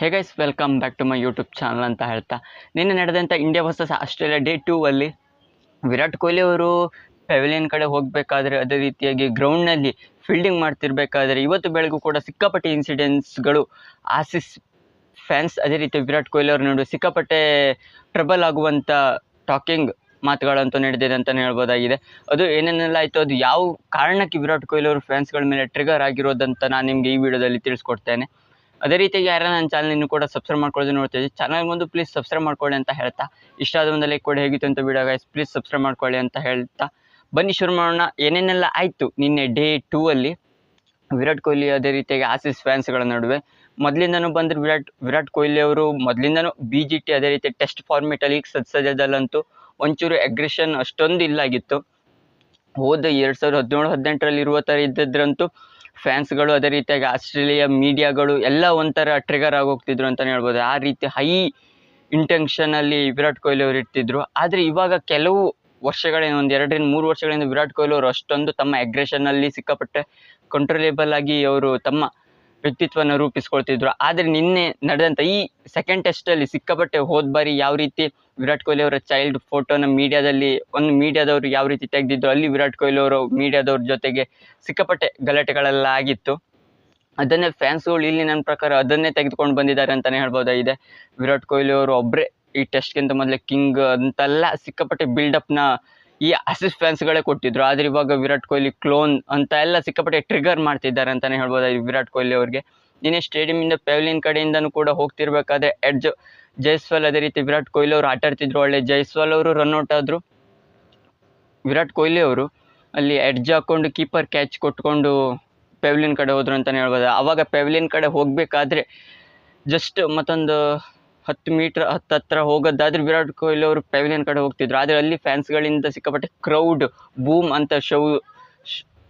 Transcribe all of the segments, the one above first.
Hey is welcome back to my YouTube channel ಅಂತ ಹೇಳ್ತಾ. ನಿನ್ನೆ ನಡೆದಂಥ India versus Australia day two ಅಲ್ಲಿ ವಿರಾಟ್ ಕೊಹ್ಲಿ ಅವರು ಪೆವಿಲಿಯನ್ ಕಡೆ ಹೋಗಬೇಕಾದ್ರೆ ಅದೇ ರೀತಿಯಾಗಿ ಗ್ರೌಂಡ್ನಲ್ಲಿ ಫೀಲ್ಡಿಂಗ್ ಮಾಡ್ತಿರ್ಬೇಕಾದ್ರೆ ಇವತ್ತು ಬೆಳಗೂ ಕೂಡ ಸಿಕ್ಕಾಪಟ್ಟೆ ಇನ್ಸಿಡೆಂಟ್ಸ್ಗಳು ಆಸಿಸ್ ಫ್ಯಾನ್ಸ್ ಅದೇ ರೀತಿ ವಿರಾಟ್ ಕೊಹ್ಲಿ ಅವ್ರ ನಡುವೆ ಸಿಕ್ಕಾಪಟ್ಟೆ ಟ್ರಬಲ್ ಆಗುವಂಥ ಟಾಕಿಂಗ್ ಮಾತುಗಳಂತೂ ನಡೆದಿದೆ ಅಂತಲೇ ಹೇಳ್ಬೋದಾಗಿದೆ. ಅದು ಏನೇನೆಲ್ಲ ಆಯಿತು, ಅದು ಯಾವ ಕಾರಣಕ್ಕೆ ವಿರಾಟ್ ಕೊಹ್ಲಿ ಅವರು ಫ್ಯಾನ್ಸ್ಗಳ ಮೇಲೆ ಟ್ರಿಗರ್ ಆಗಿರೋದಂತ ನಾನು ನಿಮಗೆ ಈ ವಿಡಿಯೋದಲ್ಲಿ ತಿಳಿಸ್ಕೊಡ್ತೇನೆ. ಅದೇ ರೀತಿಯಾಗಿ ಯಾರು ನನ್ನ ಚಾನಲ್ ಇನ್ನೂ ಕೂಡ ಸಬ್ಸ್ಕ್ರೈಬ್ ಮಾಡ್ಕೊಳ್ಳೋದು ನೋಡ್ತೀವಿ ಚಾನಲ್ ಬಂದು ಪ್ಲೀಸ್ ಸಬ್ಸ್ಕ್ರೈಬ್ ಮಾಡ್ಕೊಳ್ಳಿ ಅಂತ ಹೇಳ್ತಾ. ಇಷ್ಟ ಆದ ಒಂದು ಲೈಕ್ ಕೊಡಿ, ಹೇಗಿತ್ತು ಅಂತ ವಿಡಿಯೋ ಗೈಸ್ ಪ್ಲೀಸ್ ಸಬ್ಸ್ಕ್ರೈಬ್ ಮಾಡ್ಕೊಳ್ಳಿ ಅಂತ ಹೇಳ್ತಾ. ಬನ್ನಿ ಶುರು ಮಾಡೋಣ. ಏನೇನೆಲ್ಲ ಆಯಿತು ನಿನ್ನೆ ಡೇ ಟೂ ಅಲ್ಲಿ? ವಿರಾಟ್ ಕೊಹ್ಲಿ ಅದೇ ರೀತಿಯಾಗಿ ಆಸಿಸ್ ಫ್ಯಾನ್ಸ್ಗಳ ನಡುವೆ. ಮೊದಲಿಂದನೂ ಬಂದರೆ ವಿರಾಟ್ ವಿರಾಟ್ ಕೊಹ್ಲಿ ಅವರು ಮೊದಲಿಂದನೂ ಬಿ ಜಿ ಟಿ ಅದೇ ರೀತಿ ಟೆಸ್ಟ್ ಫಾರ್ಮೆಟಲ್ಲಿ ಈಗ ಸದ್ಸದ್ಯದಲ್ಲಂತೂ ಒಂಚೂರು ಅಗ್ರೆಷನ್ ಅಷ್ಟೊಂದು ಇಲ್ಲಾಗಿತ್ತು ಹೋದ ಎರಡು ಸಾವಿರದ ಹದಿನೇಳು, ಹದಿನೆಂಟರಲ್ಲಿ ಇರುವ ಥರ ಇದ್ದಿದ್ರಂತೂ ಫ್ಯಾನ್ಸ್ಗಳು ಅದೇ ರೀತಿಯಾಗಿ ಆಸ್ಟ್ರೇಲಿಯಾ ಮೀಡಿಯಾಗಳು ಎಲ್ಲ ಒಂಥರ ಟ್ರಿಗರ್ ಆಗೋಗ್ತಿದ್ರು ಅಂತಲೇ ಹೇಳ್ಬೋದು. ಆ ರೀತಿ ಹೈ ಇಂಟೆನ್ಷನಲ್ಲಿ ವಿರಾಟ್ ಕೊಹ್ಲಿ ಅವರು ಇರ್ತಿದ್ರು. ಆದರೆ ಇವಾಗ ಕೆಲವು ವರ್ಷಗಳಿಂದ, ಒಂದು ಎರಡರಿಂದ ಮೂರು ವರ್ಷಗಳಿಂದ ವಿರಾಟ್ ಕೊಹ್ಲಿ ಅವರು ಅಷ್ಟೊಂದು ತಮ್ಮ ಅಗ್ರೆಷನಲ್ಲಿ ಸಿಕ್ಕಾಪಟ್ಟೆ ಕಂಟ್ರೋಲೇಬಲ್ ಆಗಿ ಅವರು ತಮ್ಮ ವ್ಯಕ್ತಿತ್ವನ ರೂಪಿಸ್ಕೊಳ್ತಿದ್ರು. ಆದರೆ ನಿನ್ನೆ ನಡೆದಂಥ ಈ ಸೆಕೆಂಡ್ ಟೆಸ್ಟಲ್ಲಿ ಸಿಕ್ಕಾಪಟ್ಟೆ ಹೋದ ಬಾರಿ ಯಾವ ರೀತಿ ವಿರಾಟ್ ಕೊಹ್ಲಿ ಅವರ ಚೈಲ್ಡ್ ಫೋಟೋನ ಮೀಡಿಯಾದಲ್ಲಿ, ಒಂದು ಮೀಡಿಯಾದವರು ಯಾವ ರೀತಿ ತೆಗೆದಿದ್ರು, ಅಲ್ಲಿ ವಿರಾಟ್ ಕೊಹ್ಲಿ ಅವರು ಮೀಡಿಯಾದವ್ರ ಜೊತೆಗೆ ಸಿಕ್ಕಾಪಟ್ಟೆ ಗಲಾಟೆಗಳೆಲ್ಲ ಆಗಿತ್ತು. ಅದನ್ನೇ ಫ್ಯಾನ್ಸ್ಗಳು ಇಲ್ಲಿ ನನ್ನ ಪ್ರಕಾರ ಅದನ್ನೇ ತೆಗೆದುಕೊಂಡು ಬಂದಿದ್ದಾರೆ ಅಂತಲೇ ಹೇಳ್ಬೋದಾಗಿದೆ. ವಿರಾಟ್ ಕೊಹ್ಲಿ ಅವರು ಒಬ್ಬರೇ ಈ ಟೆಸ್ಟ್ಗಿಂತ ಮೊದಲೇ ಕಿಂಗ್ ಅಂತೆಲ್ಲ, ಸಿಕ್ಕಾಪಟ್ಟೆ ಬಿಲ್ಡಪ್ನ ಈ ಅಸಿಸ್ ಫ್ಯಾನ್ಸ್ಗಳೇ ಕೊಟ್ಟಿದ್ರು. ಆದರೆ ಇವಾಗ ವಿರಾಟ್ ಕೊಹ್ಲಿ ಕ್ಲೋನ್ ಅಂತ ಎಲ್ಲ ಸಿಕ್ಕಾಪಟ್ಟೆ ಟ್ರಿಗರ್ ಮಾಡ್ತಿದ್ದಾರೆ ಅಂತಲೇ ಹೇಳ್ಬೋದು ವಿರಾಟ್ ಕೊಹ್ಲಿ ಅವ್ರಿಗೆ. ನಿನ್ನೆ ಸ್ಟೇಡಿಯಮಿಂದ ಪೆವ್ಲಿನ್ ಕಡೆಯಿಂದನೂ ಕೂಡ ಹೋಗ್ತಿರ್ಬೇಕಾದ್ರೆ ಎಡ್ಜ್ ಜೈಸ್ವಾಲ್ ಅದೇ ರೀತಿ ವಿರಾಟ್ ಕೊಹ್ಲಿ ಅವರು ಆಟ ಆಡ್ತಿದ್ರು. ಒಳ್ಳೆ ಜೈಸ್ವಾಲ್ ಅವರು ರನ್ಔಟ್ ಆದರು. ವಿರಾಟ್ ಕೊಹ್ಲಿ ಅವರು ಅಲ್ಲಿ ಎಡ್ಜ್ ಹಾಕ್ಕೊಂಡು ಕೀಪರ್ ಕ್ಯಾಚ್ ಕೊಟ್ಕೊಂಡು ಪೆವ್ಲಿನ್ ಕಡೆ ಹೋದ್ರು ಅಂತಲೇ ಹೇಳ್ಬೋದು. ಆವಾಗ ಪೆವ್ಲಿನ್ ಕಡೆ ಹೋಗಬೇಕಾದ್ರೆ ಜಸ್ಟ್ ಮತ್ತೊಂದು ಹತ್ತು ಮೀಟ್ರ್ ಹತ್ರ ಹೋಗೋದಾದ್ರೆ ವಿರಾಟ್ ಕೊಹ್ಲಿ ಅವರು ಪೆವಿಲಿಯನ್ ಕಡೆ ಹೋಗ್ತಿದ್ರು. ಆದರೆ ಅಲ್ಲಿ ಫ್ಯಾನ್ಸ್ಗಳಿಂದ ಸಿಕ್ಕಾಪಟ್ಟೆ ಕ್ರೌಡ್ ಬೂಮ್ ಅಂತ ಶೌ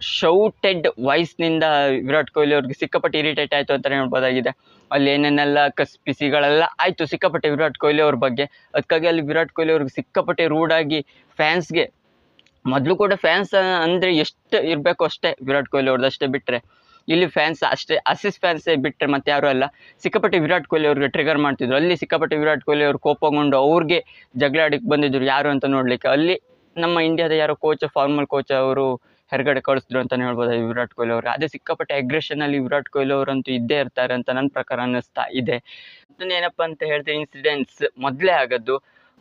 ಶೌಟೆಡ್ ವಾಯ್ಸ್ನಿಂದ ವಿರಾಟ್ ಕೊಹ್ಲಿ ಅವ್ರಿಗೆ ಸಿಕ್ಕಾಪಟ್ಟೆ ಇರಿಟೇಟ್ ಆಯಿತು ಅಂತಲೇ ಹೇಳ್ಬೋದಾಗಿದೆ. ಅಲ್ಲಿ ಏನೇನೆಲ್ಲ ಕಸ್ಪಿಸಿಗಳೆಲ್ಲ ಆಯಿತು ಸಿಕ್ಕಾಪಟ್ಟೆ ವಿರಾಟ್ ಕೊಹ್ಲಿ ಅವ್ರ ಬಗ್ಗೆ. ಅದಕ್ಕಾಗಿ ಅಲ್ಲಿ ವಿರಾಟ್ ಕೊಹ್ಲಿ ಅವ್ರಿಗೆ ಸಿಕ್ಕಾಪಟ್ಟೆ ರೂಡಾಗಿ ಫ್ಯಾನ್ಸ್ಗೆ ಮೊದಲು ಕೂಡ ಫ್ಯಾನ್ಸ್ ಅಂದರೆ ಎಷ್ಟು ಇರಬೇಕು ಅಷ್ಟೇ ವಿರಾಟ್ ಕೊಹ್ಲಿ ಅವ್ರದ್ದು ಅಷ್ಟೇ ಬಿಟ್ಟರೆ ಇಲ್ಲಿ ಫ್ಯಾನ್ಸ್ ಅಷ್ಟೇ ಅಸಿಸ್ ಫ್ಯಾನ್ಸೇ ಬಿಟ್ಟರೆ ಮತ್ತೆ ಯಾರು ಅಲ್ಲ. ಸಿಕ್ಕಾಪಟ್ಟೆ ವಿರಾಟ್ ಕೊಹ್ಲಿ ಅವ್ರಿಗೆ ಟ್ರಿಗರ್ ಮಾಡ್ತಿದ್ರು. ಅಲ್ಲಿ ಸಿಕ್ಕಾಪಟ್ಟೆ ವಿರಾಟ್ ಕೊಹ್ಲಿ ಅವರು ಕೋಪಗೊಂಡು ಅವ್ರಿಗೆ ಜಗಳ ಆಡಕ್ಕೆ ಬಂದಿದ್ರು ಯಾರು ಅಂತ ನೋಡಲಿಕ್ಕೆ. ಅಲ್ಲಿ ನಮ್ಮ ಇಂಡಿಯಾದ ಯಾರೋ ಕೋಚ್ ಫಾರ್ಮಲ್ ಕೋಚ್ ಅವರು ಹೊರಗಡೆ ಕಳಿಸಿದ್ರು ಅಂತ ಹೇಳ್ಬೋದು ವಿರಾಟ್ ಕೊಹ್ಲಿ ಅವರು ಅದೇ ಸಿಕ್ಕಾಪಟ್ಟೆ ಅಗ್ರೆಷನಲ್ಲಿ ವಿರಾಟ್ ಕೊಹ್ಲಿ ಅವರಂತೂ ಇದ್ದೇ ಇರ್ತಾರೆ ಅಂತ ನನ್ನ ಪ್ರಕಾರ ಅನ್ನಿಸ್ತಾ ಇದೆ. ಮತ್ತೊಂದು ಏನಪ್ಪ ಅಂತ ಹೇಳ್ತೀನಿ ಇನ್ಸಿಡೆಂಟ್ಸ್ ಮೊದಲೇ ಆಗೋದು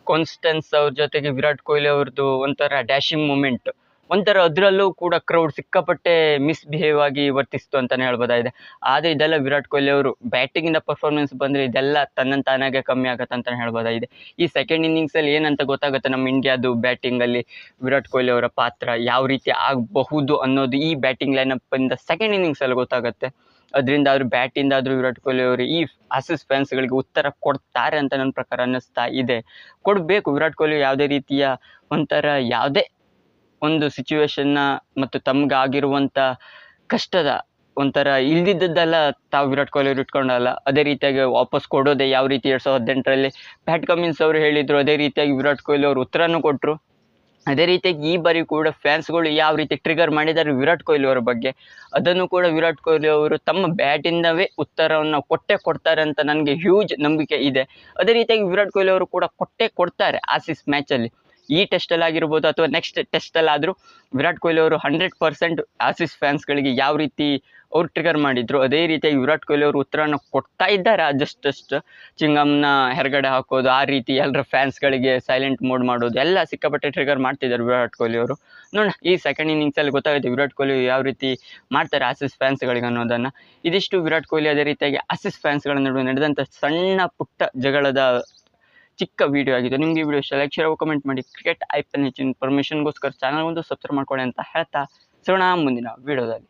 ಕಾನ್ಸ್ಟೆನ್ಸ್ ಅವ್ರ ಜೊತೆಗೆ ವಿರಾಟ್ ಕೊಹ್ಲಿ ಅವ್ರದ್ದು ಒಂಥರ ಡ್ಯಾಶಿಂಗ್ ಮೂಮೆಂಟ್ ಒಂಥರ ಅದರಲ್ಲೂ ಕೂಡ ಕ್ರೌಡ್ ಸಿಕ್ಕಾಪಟ್ಟೆ ಮಿಸ್ಬಿಹೇವ್ ಆಗಿ ವರ್ತಿಸ್ತು ಅಂತಲೇ ಹೇಳ್ಬೋದಾಗಿದೆ. ಆದರೆ ಇದೆಲ್ಲ ವಿರಾಟ್ ಕೊಹ್ಲಿ ಅವರು ಬ್ಯಾಟಿಂಗಿಂದ ಪರ್ಫಾರ್ಮೆನ್ಸ್ ಬಂದರೆ ಇದೆಲ್ಲ ತನ್ನ ತಾನಾಗೆ ಕಮ್ಮಿ ಆಗುತ್ತೆ ಅಂತಲೇ ಹೇಳ್ಬೋದಾಗಿದೆ. ಈ ಸೆಕೆಂಡ್ ಇನ್ನಿಂಗ್ಸಲ್ಲಿ ಏನಂತ ಗೊತ್ತಾಗುತ್ತೆ ನಮ್ಮ ಇಂಡಿಯಾದು ಬ್ಯಾಟಿಂಗಲ್ಲಿ ವಿರಾಟ್ ಕೊಹ್ಲಿ ಅವರ ಪಾತ್ರ ಯಾವ ರೀತಿ ಆಗಬಹುದು ಅನ್ನೋದು ಈ ಬ್ಯಾಟಿಂಗ್ ಲೈನಪ್ಪಿಂದ ಸೆಕೆಂಡ್ ಇನ್ನಿಂಗ್ಸಲ್ಲಿ ಗೊತ್ತಾಗುತ್ತೆ. ಅದರಿಂದ ಅವರು ಬ್ಯಾಟಿಂದ ಆದರೂ ವಿರಾಟ್ ಕೊಹ್ಲಿ ಅವರು ಈ ಆಸಿಸ್ ಫ್ಯಾನ್ಸ್ಗಳಿಗೆ ಉತ್ತರ ಕೊಡ್ತಾರೆ ಅಂತ ನನ್ನ ಪ್ರಕಾರ ಅನ್ನಿಸ್ತಾ ಇದೆ. ಕೊಡಬೇಕು, ವಿರಾಟ್ ಕೊಹ್ಲಿ ಯಾವುದೇ ರೀತಿಯ ಒಂಥರ ಯಾವುದೇ ಒಂದು ಸಿಚುವೇಶನ್ನ ಮತ್ತು ತಮ್ಗಾಗಿರುವಂಥ ಕಷ್ಟದ ಒಂಥರ ಇಲ್ದಿದ್ದದ್ದೆಲ್ಲ ತಾವು ವಿರಾಟ್ ಕೊಹ್ಲಿ ಇಟ್ಕೊಂಡಲ್ಲ. ಅದೇ ರೀತಿಯಾಗಿ ವಾಪಸ್ ಕೊಡೋದೇ ಯಾವ ರೀತಿ ಎರಡು ಸಾವಿರದ ಹದಿನೆಂಟರಲ್ಲಿ ಪ್ಯಾಟ್ ಕಮಿನ್ಸ್ ಅವರು ಹೇಳಿದರು, ಅದೇ ರೀತಿಯಾಗಿ ವಿರಾಟ್ ಕೊಹ್ಲಿ ಅವರು ಉತ್ತರನೂ ಕೊಟ್ಟರು ಅದೇ ರೀತಿಯಾಗಿ ಈ ಬಾರಿ ಕೂಡ ಫ್ಯಾನ್ಸ್ಗಳು ಯಾವ ರೀತಿ ಟ್ರಿಗರ್ ಮಾಡಿದ್ದಾರೆ ವಿರಾಟ್ ಕೊಹ್ಲಿ ಅವರ ಬಗ್ಗೆ, ಅದನ್ನು ಕೂಡ ವಿರಾಟ್ ಕೊಹ್ಲಿ ಅವರು ತಮ್ಮ ಬ್ಯಾಟಿಂದವೇ ಉತ್ತರವನ್ನು ಕೊಟ್ಟೆ ಕೊಡ್ತಾರೆ ಅಂತ ನನಗೆ ಹ್ಯೂಜ್ ನಂಬಿಕೆ ಇದೆ. ಅದೇ ರೀತಿಯಾಗಿ ವಿರಾಟ್ ಕೊಹ್ಲಿ ಅವರು ಕೂಡ ಕೊಟ್ಟೆ ಕೊಡ್ತಾರೆ ಆಸಿಸ್ ಮ್ಯಾಚಲ್ಲಿ ಈ ಟೆಸ್ಟಲ್ಲಿ ಆಗಿರ್ಬೋದು ಅಥವಾ ನೆಕ್ಸ್ಟ್ ಟೆಸ್ಟಲ್ಲಾದರೂ ವಿರಾಟ್ ಕೊಹ್ಲಿ ಅವರು ಹಂಡ್ರೆಡ್ ಪರ್ಸೆಂಟ್ ಆಸಿಸ್ ಫ್ಯಾನ್ಸ್ಗಳಿಗೆ ಯಾವ ರೀತಿ ಅವ್ರು ಟ್ರಿಗರ್ ಮಾಡಿದ್ರು, ಅದೇ ರೀತಿಯಾಗಿ ವಿರಾಟ್ ಕೊಹ್ಲಿ ಅವರು ಉತ್ತರನ ಕೊಡ್ತಾ ಇದ್ದಾರೆ ಜಸ್ಟ್ ಚಿಂಗಮ್ನ ಹೆರಗಡೆ ಹಾಕೋದು, ಆ ರೀತಿ ಎಲ್ಲರ ಫ್ಯಾನ್ಸ್ಗಳಿಗೆ ಸೈಲೆಂಟ್ ಮೋಡ್ ಮಾಡೋದು, ಎಲ್ಲ ಸಿಕ್ಕಾಪಟ್ಟೆ ಟ್ರಿಗರ್ ಮಾಡ್ತಿದ್ದಾರೆ ವಿರಾಟ್ ಕೊಹ್ಲಿ ಅವರು. ನೋಡೋಣ, ಈ ಸೆಕೆಂಡ್ ಇನ್ನಿಂಗ್ಸಲ್ಲಿ ಗೊತ್ತಾಗುತ್ತೆ ವಿರಾಟ್ ಕೊಹ್ಲಿ ಯಾವ ರೀತಿ ಮಾಡ್ತಾರೆ ಆಸಿಸ್ ಫ್ಯಾನ್ಸ್ಗಳಿಗೆ ಅನ್ನೋದನ್ನು. ಇದಿಷ್ಟು ವಿರಾಟ್ ಕೊಹ್ಲಿ ಅದೇ ರೀತಿಯಾಗಿ ಆಸಿಸ್ ಫ್ಯಾನ್ಸ್ಗಳ ನಡುವೆ ನಡೆದಂಥ ಸಣ್ಣ ಪುಟ್ಟ ಜಗಳದ ಚಿಕ್ಕ ವಿಡಿಯೋ ಆಗಿದೆ ನಿಮಗೆ ಈ ವಿಡಿಯೋ ಇಷ್ಟ ಲೈಕ್ ಶೇರ್ ಕಮೆಂಟ್ ಮಾಡಿ. ಕ್ರಿಕೆಟ್ ಐ ಪಿ ಎಲ್ ಹೆಚ್ಚಿನ ಚಾನಲ್ ಒಂದು ಸಬ್ಸ್ಕ್ರೈಬ್ ಮಾಡ್ಕೊಳ್ಳಿ ಅಂತ ಹೇಳ್ತಾ, ಸಿಗೋಣ ಮುಂದಿನ ವಿಡಿಯೋದಲ್ಲಿ